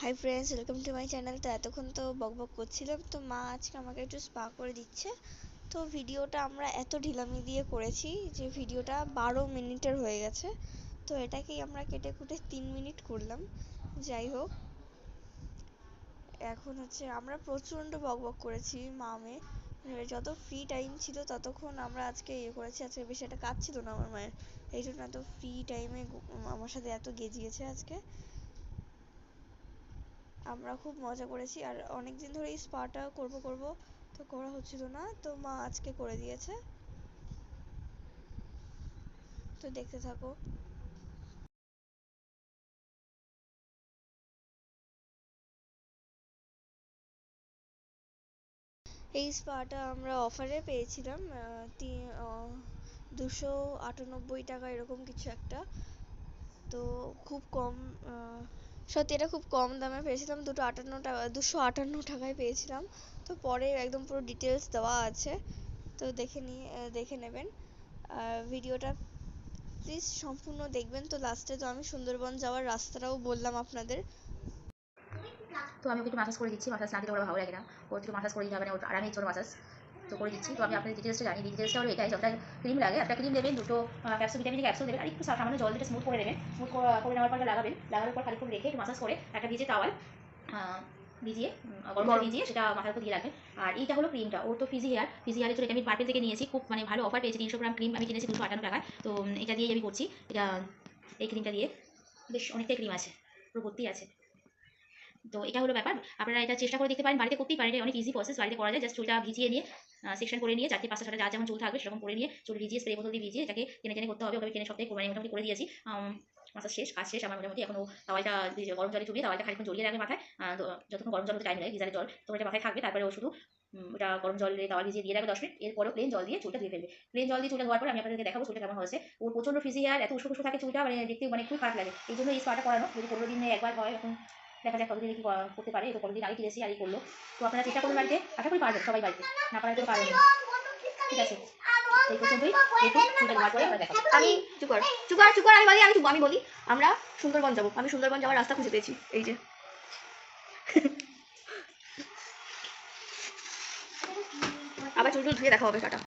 Hi friends welcome to my channel তো এতক্ষণ তো বকবক করছিলাম। তো মা আজকে আমাকে একটু স্পা করে দিচ্ছে। তো ভিডিওটা আমরা এত ঢিলামি দিয়ে করেছি যে ভিডিওটা বারো মিনিটের হয়ে গেছে। তো এটাকেই আমরা কেটে কুটে তিন মিনিট করলাম। যাই হোক, এখন হচ্ছে আমরা প্রচণ্ড বকবক করেছি মা মেয়ে যত ফ্রি টাইম ছিল ততক্ষণ আমরা আজকে ইয়ে করেছি। আজকে বেশি একটা কাজ ছিল না আমার মায়ের। এই জন্য এত ফ্রি টাইমে আমার সাথে এত গেজিয়েছে আজকে। আমরা খুব মজা করেছি। আর অনেক দিন ধরে এই স্পাটা করব করব তো করা হচ্ছিল না, তো মা আজকে করে দিয়েছে। তো দেখতে থাকো। এই স্পাটা আমরা অফারে পেয়েছিলাম দুশো আটানব্বই টাকা এরকম কিছু একটা। তো খুব কম সত্যি এটা খুব কম দামে পেয়েছিলাম, দুটো আটান্ন টাকা, দুশো আটান্ন টাকায় পেয়েছিলাম। তো পরে একদম পুরো ডিটেলস দেওয়া আছে, তো দেখে নিয়ে দেখে নেবেন। ভিডিওটা প্লিজ সম্পূর্ণ দেখবেন। তো লাস্টে তো আমি সুন্দরবন যাওয়ার রাস্তাটাও বললাম আপনাদের। তো আমি ওকে একটু মাসাজ করে দিচ্ছি মাসাজ না ভালো লাগে না। ওর একটু মাসাজ করে দিতে হবে না, ওর মাসাজ তো করে দিচ্ছি। তো আমি আপনাদের ডিটেলসটা জানি ডিটেলসটা হলো এটাই যতটা ক্রিম লাগে। একটা ক্রিম দেবেন দুটো ক্যাপসুল ভিটামিন ক্যাপসুল দেবেন। আর একটু সামান্য জল দিয়ে স্মুথ করে দেবেন স্মুথ করে নেওয়ার পর লাগাবেন। লাগানোর পর খানিক্ষণ রেখে একটু মাসাজ করে একটা ভিজে টাওয়াল ভিজিয়ে গরম জল ভিজিয়ে সেটা মাথার উপর দিয়ে রাখবেন। আর এইটা হলো ক্রিমটা ওর তো ফিজি হেয়ার ফিজি হেয়ারের জন্য আমি পার্পেল থেকে নিয়েছি। খুব মানে ভালো অফার পেয়েছি। তিনশো গ্রাম ক্রিম আমি কিনেছি দুশো আটান্ন টাকায়। তো এটা দিয়েই আমি করছি। এটা এই ক্রিমটা দিয়ে বেশ অনেকটাই ক্রিম আছে। পুরো ভর্তি আছে। তো এটা হলো ব্যাপার। আপনারা এটা চেষ্টা করে দেখতে পারেন। বাড়িতে করতেই পারেন। অনেক ইজি প্রসেস বাড়িতে করা যায়। জাস্ট চুলটা ভিজিয়ে নিয়ে সেকশন করে নিয়ে, চারটে পাঁচটা যা যেমন চুল থাকবে সেরকম করে নিয়ে, চুল ভিজিয়ে স্প্রে বোতল দিয়ে ভিজিয়ে এটাকে টেনে টেনে করতে হবে। ওকে টেনে সপ্তাহে মানে মোটামুটি করে দিয়েছি। মাসাজ শেষ, কাজ শেষ। আমার মোটামুটি এখন তাওয়ালটা গরম জলে চুলিয়ে তাওয়ালটা খানিক্ষণ জড়িয়ে রাখবে মাথায়। যতক্ষণ গরম জল টাইম লাগে গিজারের জল, তো এটা মাথায় থাকবে। তারপরে ও শুধু ওটা গরম জল দিয়ে তাওয়াল ভিজিয়ে দিয়ে রাখবে দশ মিনিট। এরপরে প্লেন জল দিয়ে চুলটা ধুয়ে ফেলবে। প্লেন জল দিয়ে চুলটা ধোয়ার পরে আমি আপনাদেরকে দেখাবো চুলটা কেমন হয়েছে। ওর প্রচণ্ড ফিজি আর এত উষ্ণ থাকে চুলটা মানে দেখতে মানে খুব খারাপ লাগে। এই জন্য এই স্পাটা করানো। যদি পনেরো দিনে একবার হয় এখন দেখা যাক কতদিন কি করতে পারে তো কতদিন আগে কিনেছি আর এই করল। তো আপনারা চেষ্টা করবেন বাড়িতে, আশা করি পারবেন সবাই বাড়িতে, না পারার তো পারবেন ঠিক আছে? এই পর্যন্তই আমি চুকার চুকার চুকার, আমি বলি, আমরা সুন্দরবন যাব। আমি সুন্দরবন যাওয়ার রাস্তা খুঁজে পেয়েছি, এই যে। আবার চুল টুল ধুয়ে দেখা হবে, টাটা।